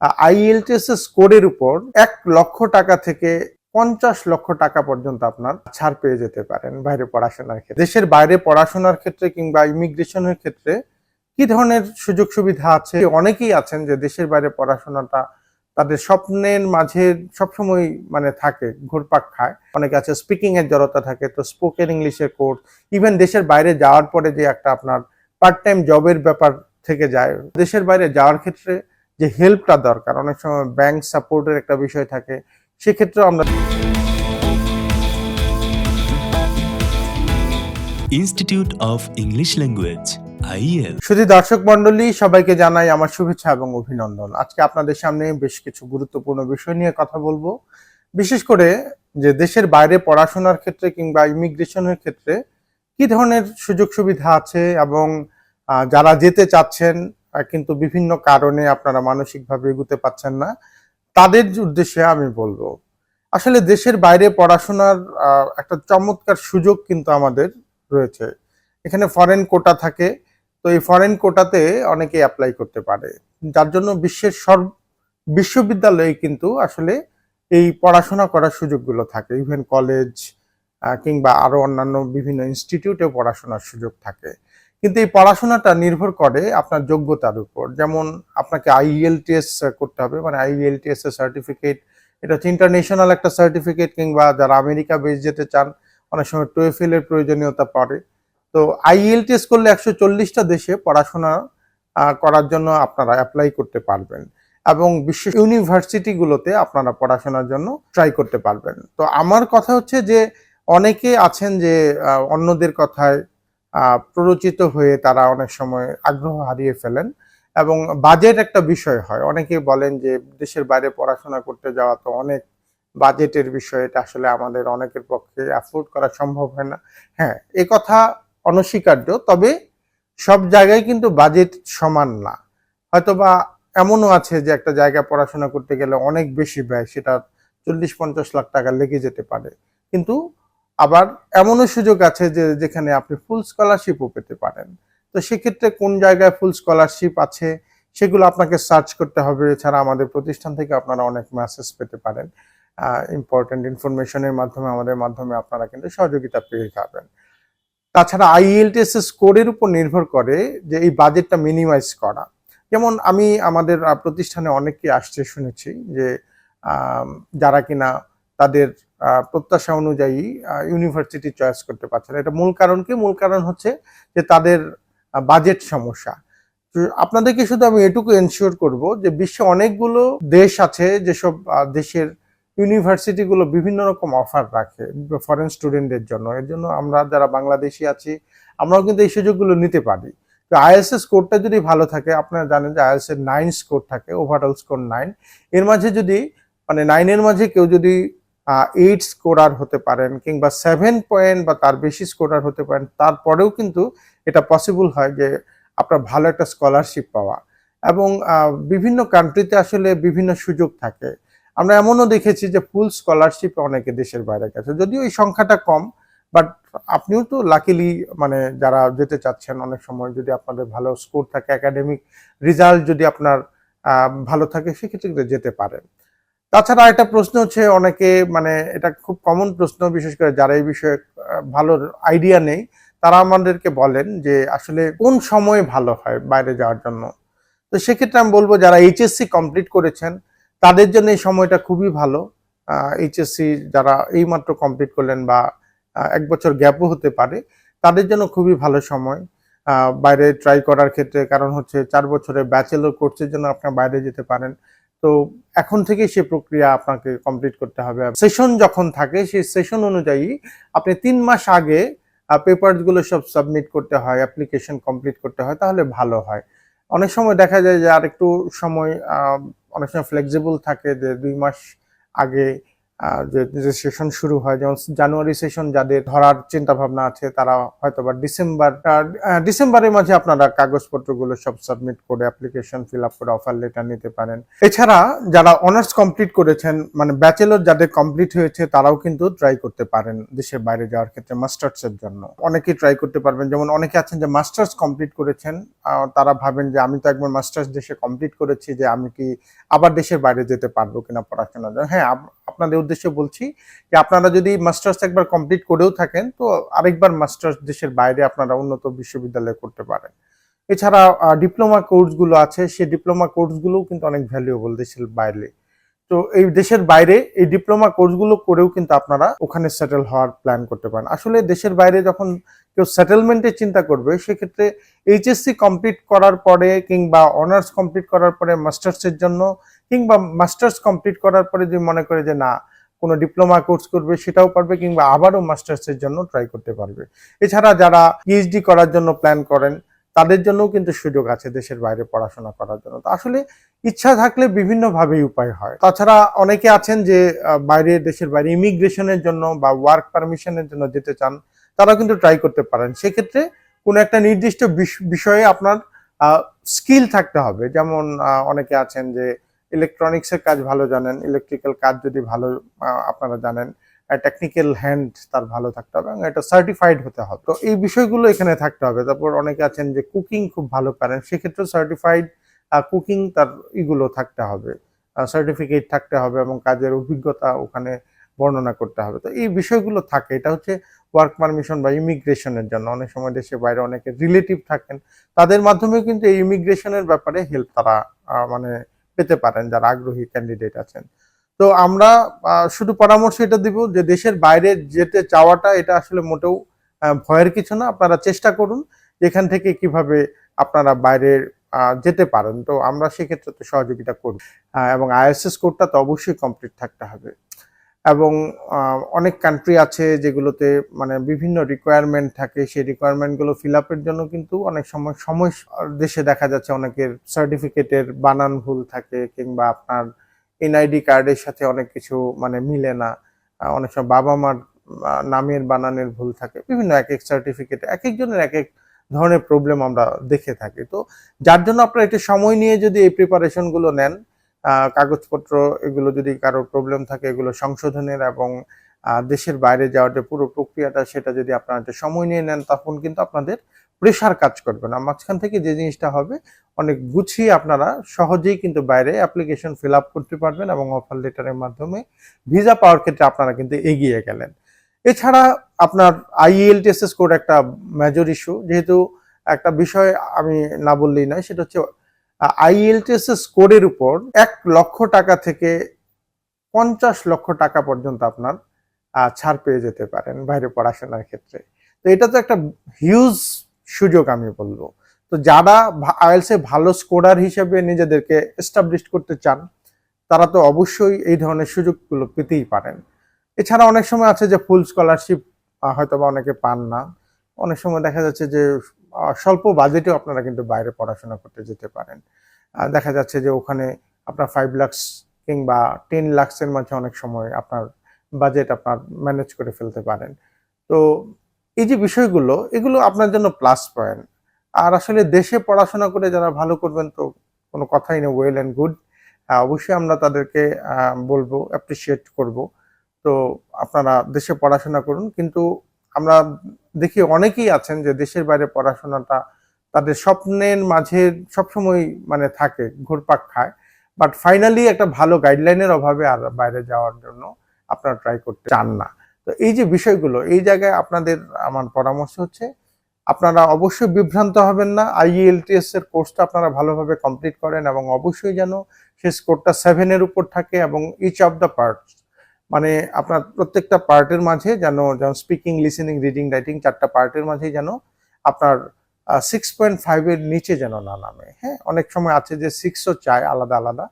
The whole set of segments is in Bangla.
আইএলটিএস স্কোরের উপর এক লক্ষ টাকা থেকে পঞ্চাশ লক্ষ টাকা পর্যন্ত আপনার ছাড় পেয়ে যেতে পারেন বাইরে পড়াশোনার ক্ষেত্রে। দেশের বাইরে পড়াশোনার ক্ষেত্রে কিংবা ইমিগ্রেশনের ক্ষেত্রে কি ধরনের সুযোগ সুবিধা আছে? অনেকেই আছেন যে দেশের বাইরে পড়াশোনাটা তাদের স্বপ্নের মাঝে সবসময় মানে থাকে, ঘুরপাক খায়। অনেকে আছে স্পিকিং এর জড়তা থাকে, তো স্পোকেন ইংলিশের কোর্স ইভেন দেশের বাইরে যাওয়ার পরে যে একটা আপনার পার্ট টাইম জবের ব্যাপার থেকে যায়, দেশের বাইরে যাওয়ার ক্ষেত্রে যে হেল্পটা দরকার। অনেক সময় ব্যাংক সাপোর্টের একটা বিষয় থাকে সেক্ষেত্রেও আমরা institute of English language IL শুধু দর্শক মন্ডলী সবাইকে জানাই আমার শুভেচ্ছা এবং অভিনন্দন। আজকে আপনাদের সামনে বেশ কিছু গুরুত্বপূর্ণ বিষয় নিয়ে কথা বলব। বিশেষ করে যে দেশের বাইরে পড়াশোনার ক্ষেত্রে কিংবা ইমিগ্রেশনের ক্ষেত্রে কি ধরনের সুযোগ সুবিধা আছে এবং যারা যেতে চাচ্ছেন কিন্তু বিভিন্ন কারণে আপনারা মানসিকভাবে এগুতে পাচ্ছেন না। তাদের উদ্দেশ্যে আমি বলব, আসলে দেশের বাইরে পড়াশোনার একটা চমৎকার সুযোগ কিন্তু আমাদের রয়েছে। এখানে ফরেন কোটা থাকে, তো এই ফরেন কোটাতে অনেকে অ্যাপ্লাই করতে পারে। যার জন্য বিশ্বের সব বিশ্ববিদ্যালয়ে কিন্তু আসলে এই পড়াশোনা করার সুযোগগুলো থাকে। ইভেন কলেজ কিংবা আরও অন্যান্য বিভিন্ন ইনস্টিটিউটে পড়াশোনার সুযোগ থাকে। কিন্তু এই পড়াশোনাটা নির্ভর করে আপনার যোগ্যতার উপর। যেমন আপনাকে আইএলটিএস করতে হবে মানে আইএলটিএস এর সার্টিফিকেট এটা হচ্ছে ইন্টারন্যাশনাল একটা সার্টিফিকেট কিংবা যারা আমেরিকা বেস যেতে চান, অনেক সময় টুয়েফেল এর প্রয়োজনীয়তা পড়ে। তো আইএলটিএস করলে একশো চল্লিশটা দেশে পড়াশোনা করার জন্য আপনারা অ্যাপ্লাই করতে পারবেন এবং বিশ্ব ইউনিভার্সিটিগুলোতে আপনারা পড়াশোনার জন্য ট্রাই করতে পারবেন। তো আমার কথা হচ্ছে যে অনেকে আছেন যে অন্যদের কথায় প্ররোচিত হয়ে তারা অনেক সময় আগ্রহ হারিয়ে ফেলেন এবং বাজেট একটা বিষয় হয়। অনেকে বলেন যে দেশের বাইরে পড়াশোনা করতে যাওয়া তো অনেক বাজেটের বিষয়, এটা আসলে আমাদের অনেকের পক্ষে অ্যাফোর্ড করা সম্ভব হয় না। হ্যাঁ এ কথা অনস্বীকার্য, তবে সব জায়গায় কিন্তু বাজেট সমান না। হয়তোবা এমনও আছে যে একটা জায়গায় পড়াশোনা করতে গেলে অনেক বেশি ব্যয়, সেটা চল্লিশ পঞ্চাশ লাখ টাকা লেগে যেতে পারে। কিন্তু আবার এমনও সুযোগ আছে যে যেখানে আপনি ফুল স্কলারশিপও পেতে পারেন। তো সেক্ষেত্রে কোন জায়গায় ফুল স্কলারশিপ আছে, সেগুলো আপনাকে সার্চ করতে হবে। এছাড়া আমাদের প্রতিষ্ঠান থেকে আপনারা অনেক মেসেজ পেতে পারেন। ইম্পর্টেন্ট ইনফরমেশনের মাধ্যমে, আমাদের মাধ্যমে আপনারা কিন্তু সহযোগিতা পেয়ে যাবেন। তাছাড়া আইএলটিএস স্কোরের উপর নির্ভর করে যে এই বাজেটটা মিনিমাইজ করা। যেমন আমি আমাদের প্রতিষ্ঠানে অনেককে আসছে শুনেছি যে যারা কিনা তাদের প্রত্যাশা অনুযায়ী ইউনিভার্সিটি চয়েস করতে পারছে না। এটা মূল কারণ কি? মূল কারণ হচ্ছে যে তাদের বাজেট সমস্যা। আপনাদেরকে শুধু আমি এটুকু এনশিওর করব যে বিশ্বে অনেকগুলো দেশ আছে যেসব দেশের ইউনিভার্সিটিগুলো বিভিন্ন রকম অফার রাখে ফরেন স্টুডেন্টদের জন্য। এর জন্য আমরা যারা বাংলাদেশি আছি, আমরাও কিন্তু এই সুযোগগুলো নিতে পারি। তো আইএসএস স্কোরটা যদি ভালো থাকে, আপনারা জানেন যে আইএস এর নাইন স্কোর থাকে ওভারঅল স্কোর নাইন এর মাঝে যদি মানে নাইনের মাঝে কেউ যদি এইট স্কোরার হতে পারেন কিংবা সেভেন পয়েন্ট বা তার বেশি স্কোরার হতে পারেন, তারপরেও কিন্তু এটা পসিবল হয় যে আপনার ভালো একটা স্কলারশিপ পাওয়া। এবং বিভিন্ন কান্ট্রিতে আসলে বিভিন্ন সুযোগ থাকে। আমরা এমনও দেখেছি যে ফুল স্কলারশিপ অনেকে দেশের বাইরে গেছে। যদিও এই সংখ্যাটা কম বাট আপনিও তো লাকিলি মানে যারা যেতে চাচ্ছেন অনেক সময় যদি আপনাদের ভালো স্কোর থাকে একাডেমিক রেজাল্ট যদি আপনার ভালো থাকে, সেক্ষেত্রে যেতে পারেন। তাছাড়া একটা প্রশ্ন হচ্ছে, অনেকে মানে এটা খুব কমন প্রশ্ন, বিশেষ করে যারা এই বিষয়ে ভালো আইডিয়া নেই, তারা আমাদেরকে বলেন যে আসলে কোন সময় ভালো হয় বাইরে যাওয়ার জন্য। তো সেক্ষেত্রে আমি বলব, যারা এইচএসসি কমপ্লিট করেছেন, তাদের জন্য এই সময়টা খুবই ভালো। এইচএসসি যারা এইমাত্র কমপ্লিট করলেন বা এক বছর গ্যাপও হতে পারে, তাদের জন্য খুবই ভালো সময়। বাইরে ট্রাই করার ক্ষেত্রে কারণ হচ্ছে, চার বছরের ব্যাচেলর কোর্সের জন্য আপনার বাইরে যেতে পারেন। তো এখন থেকে সে প্রক্রিয়া আপনাকে কমপ্লিট করতে হবে। সেশন যখন থাকে, সেই সেশন অনুযায়ী আপনি তিন মাস আগে পেপারগুলো সব সাবমিট করতে হয় অ্যাপ্লিকেশন কমপ্লিট করতে হয়, তাহলে ভালো হয়। অনেক সময় দেখা যায় যে আর একটু সময় অনেক সময় ফ্লেক্সিবল থাকে যে দুই মাস আগে যে সেশন শুরু হয়, যেমন জানুয়ারি সেশন যাদের ধরার চিন্তা ভাবনা আছে, তারা হয়তো বা ডিসেম্বর ডিসেম্বরের মাঝে আপনারা কাগজপত্রগুলো সব সাবমিট করে অ্যাপ্লিকেশন ফিল আপ করে অফার লেটার নিতে পারেন। এছাড়া যারা অনার্স কমপ্লিট করেছেন মানে ব্যাচেলর যাদের কমপ্লিট হয়েছে, তারাও কিন্তু ট্রাই করতে পারেন দেশের বাইরে যাওয়ার ক্ষেত্রে মাস্টার্স এর জন্য। অনেকেই ট্রাই করতে পারবেন, যেমন অনেকে আছেন যে মাস্টার্স কমপ্লিট করেছেন তারা ভাবেন যে আমি তো একবার মাস্টার্স দেশে কমপ্লিট করেছি, যে আমি কি আবার দেশের বাইরে যেতে পারব কিনা পড়াশোনার জন্য হ্যাঁ আপনাদের উদ্দেশ্যে বলছি যে আপনারা যদি মাস্টার্স একবার কমপ্লিট করেও থাকেন, তো আরেকবার মাস্টার্স দেশের বাইরে আপনারা উন্নত বিশ্ববিদ্যালয়ে করতে পারেন। এছাড়া ডিপ্লোমা কোর্সগুলো আছে সেই ডিপ্লোমা কোর্সগুলোও কিন্তু অনেক ভ্যালুয়েবল দেশের বাইরে। তো এই দেশের বাইরে এই ডিপ্লোমা কোর্সগুলো করেও কিন্তু আপনারা ওখানে সেটেল হওয়ার প্ল্যান করতে পারেন। আসলে দেশের বাইরে যখন কেউ সেটেলমেন্টের চিন্তা করবে, সেক্ষেত্রে এইচএসসি কমপ্লিট করার পরে কিংবা অনার্স কমপ্লিট করার পরে মাস্টার্সের জন্য কিংবা মাস্টার্স কমপ্লিট করার পরে যদি মনে করে যে না, কোনো ডিপ্লোমা কোর্স করবে, সেটাও পারবে কিংবা আবারও মাস্টার্সের জন্য ট্রাই করতে পারবে। এছাড়া যারা পিএইচডি করার জন্য প্ল্যান করেন তাদের জন্যও কিন্তু সুযোগ আছে দেশের বাইরে পড়াশোনা করার জন্য। আসলে ইচ্ছা থাকলে বিভিন্নভাবেই উপায় হয়। তাছাড়া অনেকে আছেন যে বাইরে, দেশের বাইরে ইমিগ্রেশনের জন্য বা ওয়ার্ক পারমিশনের জন্য যেতে চান তারা কিন্তু ট্রাই করতে পারেন। সেক্ষেত্রে কোনো একটা নির্দিষ্ট বিষ- বিষয়ে আপনার স্কিল থাকতে হবে। যেমন অনেকে আছেন যে, ইলেকট্রনিক্সের কাজ ভালো জানেন, ইলেকট্রিক্যাল কাজ যদি ভালো আপনারা জানেন টেকনিক্যাল হ্যান্ড তার ভালো থাকতে হবে এবং এটা সার্টিফাইড হতে হবে। তো এই বিষয়গুলো এখানে থাকতে হবে। তারপর অনেকে আছেন যে কুকিং খুব ভালো পারেন, সেক্ষেত্রে সার্টিফাইড কুকিং তার ইগুলো থাকতে হবে। সার্টিফিকেট থাকতে হবে এবং কাজের অভিজ্ঞতা ওখানে বর্ণনা করতে হবে। তো এই বিষয়গুলো থাকে। এটা হচ্ছে ওয়ার্ক পারমিশন বা ইমিগ্রেশনের জন্য। অনেক সময় দেশের বাইরে অনেকে রিলেটিভ থাকেন, তাদের মাধ্যমে কিন্তু এই ইমিগ্রেশনের ব্যাপারে হেল্প তারা মানে পেতে পারেন যারা আগ্রহী ক্যান্ডিডেট আছেন। তো আমরা শুধু পরামর্শ এটা দিব যে দেশের বাইরে যেতে চাওয়াটা এটা আসলে মোটেও ভয়ের কিছু না। আপনারা চেষ্টা করুন যেখান থেকে কীভাবে আপনারা বাইরে যেতে পারেন। তো আমরা সেক্ষেত্রে তো সহযোগিতা করব এবং আইএসএস কোডটা তো অবশ্যই কমপ্লিট থাকতে হবে। এবং অনেক কান্ট্রি আছে যেগুলোতে মানে বিভিন্ন রিকোয়ারমেন্ট থাকে। সেই রিকোয়ারমেন্টগুলো ফিল আপের জন্য কিন্তু অনেক সময় সময় দেশে দেখা যাচ্ছে অনেকের সার্টিফিকেটের বানান ভুল থাকে কিংবা আপনার এনআইডি কার্ডের সাথে অনেক কিছু মানে মিলে না। অনেক সময় বাবা মার নামের বানানের ভুল থাকে। বিভিন্ন এক এক সার্টিফিকেট এক একজনের এক এক ধরনের প্রবলেম আমরা দেখে থাকি। তো যার জন্য আপনারা একটু সময় নিয়ে যদি এই প্রিপারেশনগুলো নেন কাগজপত্র এগুলো যদি কারোর প্রবলেম থাকে, এগুলো সংশোধনের এবং দেশের বাইরে যাওয়ার যে পুরো প্রক্রিয়াটা, সেটা যদি আপনারা একটু সময় নিয়ে নেন, তখন কিন্তু আপনাদের প্রেশার কাজ করবে না। মাঝখান থেকে যে জিনিসটা হবে, অনেক গুছিয়ে আপনারা সহজেই কিন্তু বাইরে অ্যাপ্লিকেশন ফিল আপ করতে পারবেন এবং অফার লেটারের মাধ্যমে ভিসা পাওয়ার ক্ষেত্রে আপনারা কিন্তু এগিয়ে গেলেন। এছাড়া আপনার আইএলটিএস স্কোর একটা মেজর ইস্যু যেহেতু একটা বিষয় আমি না বললেই নয়, সেটা হচ্ছে আইএলটিএস স্কোরের উপর এক লক্ষ টাকা থেকে পঞ্চাশ লক্ষ টাকা পর্যন্ত আপনার ছাড় পেয়ে যেতে পারেন বাইরে পড়াশোনার ক্ষেত্রে। তো এটা তো একটা হিউজ সুযোগ আমি বলব। তো যারা আইএলসে ভালো স্কোরার হিসেবে নিজেদেরকে এস্টাবলিশ করতে চান, তারা তো অবশ্যই এই ধরনের সুযোগগুলো পেতেই পারেন। এছাড়া অনেক সময় আছে যে ফুল স্কলারশিপ হয়তো বা অনেকে পান না। অনেক সময় দেখা যাচ্ছে যে স্বল্প বাজেটেও আপনারা কিন্তু বাইরে পড়াশোনা করতে যেতে পারেন। দেখা যাচ্ছে যে ওখানে আপনার ফাইভ লাক্স কিংবা টেন লাক্সের মাঝে অনেক সময় আপনার বাজেট আপনার ম্যানেজ করে ফেলতে পারেন। তো এই যে বিষয়গুলো, এগুলো আপনার জন্য প্লাস পয়েন্ট আর আসলে দেশে পড়াশোনা করে যারা ভালো করবেন তো কোনো কথাই নেই ওয়েল অ্যান্ড গুড অবশ্যই আমরা তাদেরকে বলব অ্যাপ্রিসিয়েট করব। তো আপনারা দেশে পড়াশোনা করুন, কিন্তু আমরা দেখি অনেকেই আছেন যে দেশের বাইরে পড়াশোনাটা তাদের স্বপ্নের মাঝে সবসময় মানে থাকে, ঘুরপাক খায়। বাট ফাইনালি একটা ভালো গাইডলাইনের অভাবে আর বাইরে যাওয়ার জন্য আপনারা ট্রাই করতে চান না। তো এই যে বিষয়গুলো, এই জায়গায় আপনাদের আমার পরামর্শ হচ্ছে, আপনারা অবশ্যই বিভ্রান্ত হবেন না। আইএলটিএস এর কোর্সটা আপনারা ভালোভাবে কমপ্লিট করেন এবং অবশ্যই যেন সেই স্কোরটা সেভেনের উপর থাকে এবং ইচ অফ দ্য পার্টস মানে আপনার প্রত্যেকটা পার্টের মাঝে যেন, যেমন স্পিকিং লিসেনিং রিডিং রাইটিং চারটা পার্টের মাঝেই যেন আপনার সিক্স পয়েন্ট ফাইভের নিচে যেন না নামে। হ্যাঁ অনেক সময় আছে যে সিক্সও চায় আলাদা আলাদা।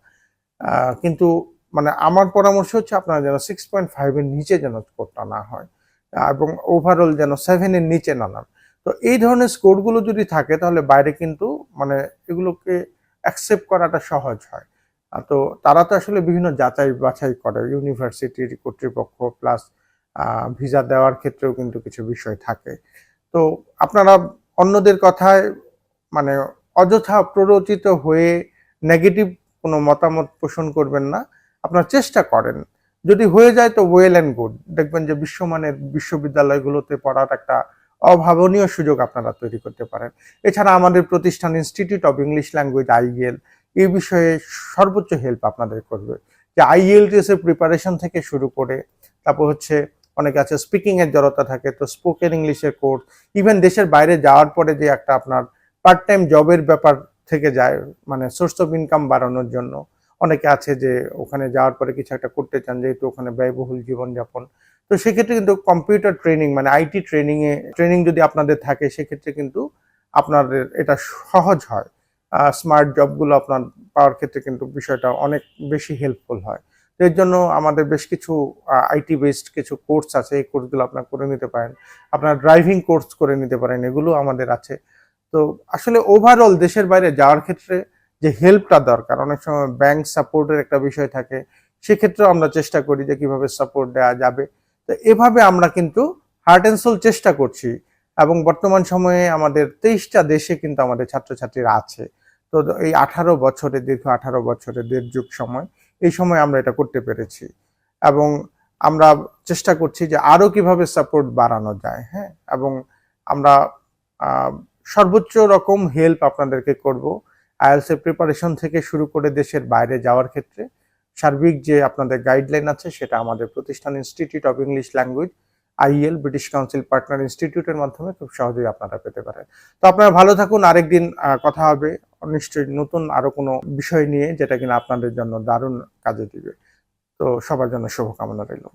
কিন্তু মানে আমার পরামর্শ হচ্ছে আপনারা যেন সিক্স পয়েন্ট ফাইভের নিচে যেন স্কোরটা না হয়, এবং ওভারঅল যেন সেভেনের নিচে না নামে। তো এই ধরনের স্কোরগুলো যদি থাকে, তাহলে বাইরে কিন্তু মানে এগুলোকে অ্যাকসেপ্ট করাটা সহজ হয়। তো তারা তো আসলে বিভিন্ন যাচাই বাছাই করে ইউনিভার্সিটির কর্তৃপক্ষ প্লাস ভিসা দেওয়ার ক্ষেত্রেও কিন্তু কিছু বিষয় থাকে। তো আপনারা অন্যদের কথায় মানে অযথা প্ররোচিত হয়ে নেগেটিভ কোনো মতামত পোষণ করবেন না। আপনারা চেষ্টা করেন। যদি হয়ে যায় তো ওয়েল অ্যান্ড গুড দেখবেন যে বিশ্বমানের বিশ্ববিদ্যালয়গুলোতে পড়ার একটা অভাবনীয় সুযোগ আপনারা তৈরি করতে পারেন। এছাড়া আমাদের প্রতিষ্ঠান institute of English language IL এই বিষয়ে সর্বোচ্চ হেল্প আপনাদের করবে। যে আইএলটিএস এর প্রিপারেশন থেকে শুরু করে, তারপর হচ্ছে অনেকে আছে স্পিকিংয়ের জড়তা থাকে, তো স্পোকেন ইংলিশের কোর্স ইভেন দেশের বাইরে যাওয়ার পরে যে একটা আপনার পার্ট টাইম জবের ব্যাপার থেকে যায় মানে সোর্স অফ ইনকাম বাড়ানোর জন্য। অনেকে আছে যে ওখানে যাওয়ার পরে কিছু একটা করতে চান, যেহেতু ওখানে ব্যয়বহুল জীবনযাপন। তো সেক্ষেত্রে কিন্তু কম্পিউটার ট্রেনিং মানে আইটি ট্রেনিং এ, ট্রেনিং যদি আপনাদের থাকে, সেক্ষেত্রে কিন্তু আপনাদের এটা সহজ হয়। স্মার্ট জবগুলো আপনার পাওয়ার ক্ষেত্রে কিন্তু বিষয়টা অনেক বেশি হেল্পফুল হয়। তো এর জন্য আমাদের বেশ কিছু আইটি বেসড কিছু কোর্স আছে, এই কোর্সগুলো আপনার করে নিতে পারেন। আপনার ড্রাইভিং কোর্স করে নিতে পারেন, এগুলো আমাদের আছে। তো আসলে ওভারঅল দেশের বাইরে যাওয়ার ক্ষেত্রে যে হেল্পটা দরকার। অনেক সময় ব্যাংক সাপোর্টের একটা বিষয় থাকে। সেক্ষেত্রেও আমরা চেষ্টা করি যে কীভাবে সাপোর্ট দেওয়া যাবে। তো এভাবে আমরা কিন্তু হার্ট অ্যান্ড সোল চেষ্টা করছি। এবং বর্তমান সময়ে আমাদের তেইশটা দেশে কিন্তু আমাদের ছাত্রছাত্রীরা আছে। তো এই আঠারো বছরে দীর্ঘ আঠারো বছরের দেড় যুগ সময়, এই সময় আমরা এটা করতে পেরেছি। এবং আমরা চেষ্টা করছি যে আরও কীভাবে সাপোর্ট বাড়ানো যায় হ্যাঁ? এবং আমরা সর্বোচ্চ রকম হেল্প আপনাদেরকে করব। আইএলস এর প্রিপারেশন থেকে শুরু করে দেশের বাইরে যাওয়ার ক্ষেত্রে সার্বিক যে আপনাদের গাইডলাইন আছে, সেটা আমাদের প্রতিষ্ঠান institute of English language IL British Council partner ইনস্টিটিউটের মাধ্যমে খুব সহজেই আপনারা পেতে পারেন। তো আপনারা ভালো থাকুন, আরেকদিন কথা হবে। নিশ্চয়ই নতুন আরও কোনো বিষয় নিয়ে, যেটা কিনা আপনাদের জন্য দারুণ কাজে দিবে। তো সবার জন্য শুভকামনা রইল।